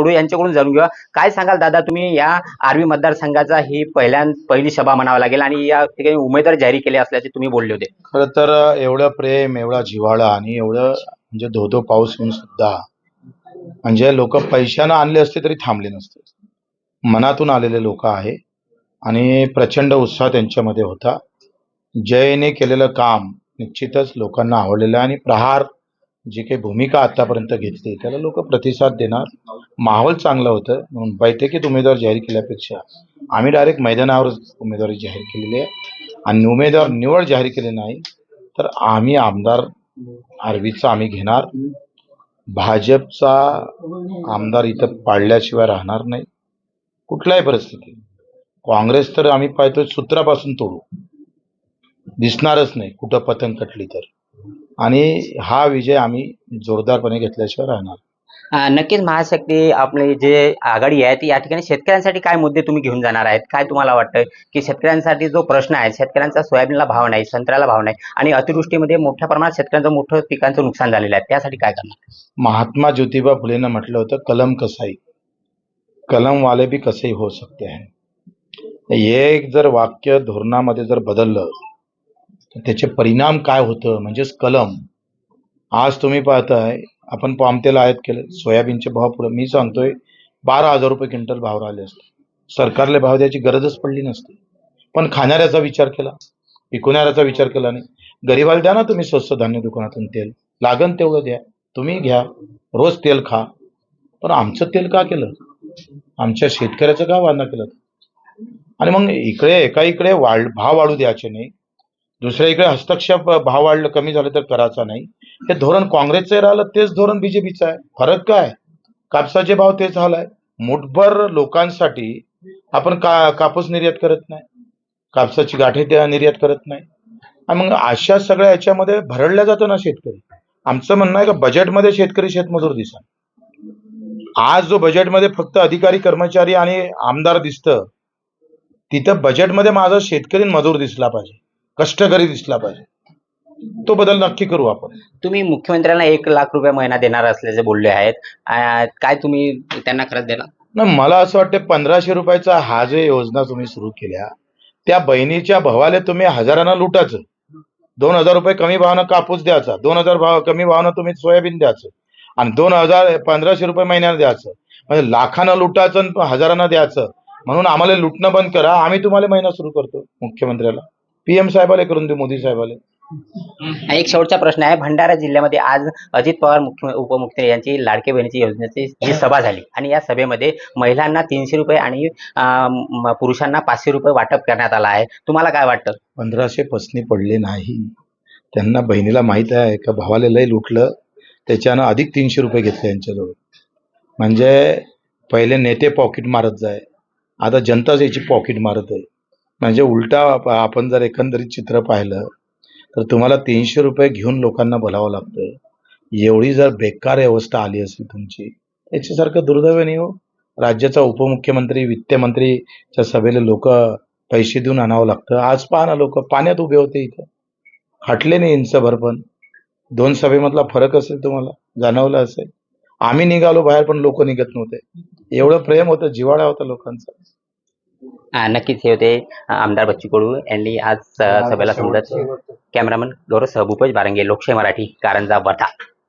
कडू यांच्याकडून जाणून घेऊया. काय सांगाल दादा तुम्ही? या आर्वी मतदारसंघाचा ही पहिल्या पहिली सभा म्हणावा लागेल आणि या ठिकाणी उमेदवार जाहीर केले असल्याचे तुम्ही बोलले होते. खरं तर एवढं प्रेम एवढा जिव्हाळा आणि एवढं म्हणजे धो धो पाऊस होऊन सुद्धा म्हणजे लोक पैशानं आणले असते तरी थांबले नसते. मनातून आलेले लोक आहे आणि प्रचंड उत्साह त्यांच्यामध्ये होता. जयने केलेलं काम निश्चितच लोकांना आवडलेलं आहे आणि प्रहार जी काही भूमिका आतापर्यंत घेतली त्याला लोक प्रतिसाद देणार माहोल चांगलं होतं. म्हणून बैठकीत उमेदवार जाहीर केल्यापेक्षा आम्ही डायरेक्ट मैदानावर उमेदवारी जाहीर केलेली आहे. आणि उमेदवार निवड जाहीर केली नाही तर आम्ही आमदार आरवीचा आम्ही घेणार. भाजपचा आमदार इथं पाडल्याशिवाय राहणार नाही. कुठल्याही परिस्थितीत. काँग्रेस तर आम्ही पाहतोय सूत्रापासून तोडू. दिसणारच नाही कुठं पतंग कटली तर. आणि हा विजय आम्ही जोरदारपणे घेतल्याशिवाय राहणार. नक्कीच महाशक्ती आपले जे आघाडी आहे ती या ठिकाणी शेतकऱ्यांसाठी काय मुद्दे तुम्ही घेऊन जाणार आहेत? काय तुम्हाला वाटतं की शेतकऱ्यांसाठी जो प्रश्न आहे शेतकऱ्यांचा सोयाबीनला भाव नाही संत्र्याला भाव नाही आणि अतिवृष्टीमध्ये मोठ्या प्रमाणात शेतकऱ्यांचं मोठं पिकांचं नुकसान झालेलं आहे त्यासाठी काय करणार? महात्मा ज्योतिबा फुलेनं म्हटलं होतं कलम कसाई? कलम वाले भी कसे हो सकते हैं एक जर वाक्य धोरणामध्ये जर बदललं तर त्याचे परिणाम काय होतं? म्हणजेच कलम. आज तुम्ही पाहताय आपण पामतेल आयात केलं. सोयाबीनचे भाव पुढे मी सांगतोय बारा हजार रुपये क्विंटल भाव राहिले असते. सरकारला भाव द्यायची गरजच पडली नसती. पण खाणाऱ्याचा विचार केला. विकणाऱ्याचा विचार केला नाही. गरीबाला द्या ना तुम्ही स्वस्त धान्य दुकानातून तेल. लागन तेवढं द्या. तुम्ही घ्या. रोज तेल खा. पण आमचं तेल का केलं? आमच्या शेतकऱ्याचं का वादा केलं? आणि मग इकडे एका इकडे वाढ भाव वाढू द्यायचे नाही. दुसऱ्या इकडे हस्तक्षेप भाव वाढलं कमी झालं तर करायचा नाही. हे धोरण काँग्रेसचं राहिलं तेच धोरण बीजेपीचं आहे. फरक काय? कापसाचे भाव तेच झालाय. मुठभर लोकांसाठी आपण का कापूस निर्यात करत नाही. कापसाची गाठी त्या निर्यात करत नाही. आणि मग अशा सगळ्या याच्यामध्ये भरडल्या जातो ना शेतकरी. आमचं म्हणणं आहे का बजेटमध्ये शेतकरी शेतमजूर दिसा. आज जो बजेटमध्ये फक्त अधिकारी कर्मचारी आणि आमदार दिसतं तिथं बजेटमध्ये माझा शेतकरी मजूर दिसला पाहिजे. कष्टकरी दिसला पाहिजे. तो बदल नक्की करू आपण. तुम्ही मुख्यमंत्र्यांना एक लाख रुपये महिना देणार असल्याचे बोलले आहेत काय तुम्ही त्यांना खरंच देणार? ना मला असं वाटतं पंधराशे रुपयाचा हा जे योजना तुम्ही सुरू केल्या त्या बहिणीच्या भावाला तुम्ही हजारानं लुटायचं. दोन हजार रुपये कमी भावानं कापूस द्यायचा दोन हजार भाव कमी भावानं तुम्ही सोयाबीन द्यायचं आणि दोन हजार पंधराशे रुपये महिन्यानं द्यायचं. म्हणजे लाखानं लुटायचं आणि हजारानं द्यायचं. म्हणून आम्हाला लुटणं बंद करा आम्ही तुम्हाला महिना सुरू करतो मुख्यमंत्र्याला. पीएम साहेबाला करून देऊ मोदी साहेबाला. एक शेवटचा प्रश्न आहे. भंडारा जिल्ह्यामध्ये आज अजित पवार मुख्य उपमुख्यमंत्री यांची लाडके बहिणीची योजनेची जी सभा झाली. आणि या सभेमध्ये महिलांना तीनशे रुपये आणि पुरुषांना पाचशे रुपये वाटप करण्यात आला आहे. तुम्हाला काय वाटतं? पंधराशे पसनी पडले नाही. त्यांना बहिणीला माहीत आहे का? भावाला लय लुटलं. त्याच्यानं अधिक तीनशे रुपये घेतले यांच्याजवळ. म्हणजे पहिले नेते पॉकेट मारत जाय. आता जनताच याची पॉकेट मारत आहे. म्हणजे उलटा आपण जर एकंदरीत चित्र पाहिलं तर तुम्हाला तीनशे रुपये घेऊन लोकांना बोलावं लागतं एवढी जर बेकार अवस्था आली असेल तुमची याच्यासारखं दुर्दैव नाही हो. राज्याचा उपमुख्यमंत्री वित्तमंत्रीच्या सभेला लोक पैसे देऊन आणावं लागतं. आज पहा ना लोक पाण्यात उभे होते इथं. हटले नाही इंचभर पण. दोन सभेमधला फरक असेल तुम्हाला? जाणवलं असेल? आम्ही निघालो बाहेर पण लोक निघत नव्हते. एवढं प्रेम होतं जिवाळा होता लोकांचा. नक्कीच हे होते आमदार बच्चू कडू यांनी आज सभेला समजत कॅमेरामन गौरव सहभूपेश बारंगे लोकशाही मराठी कारंजा वर्धा.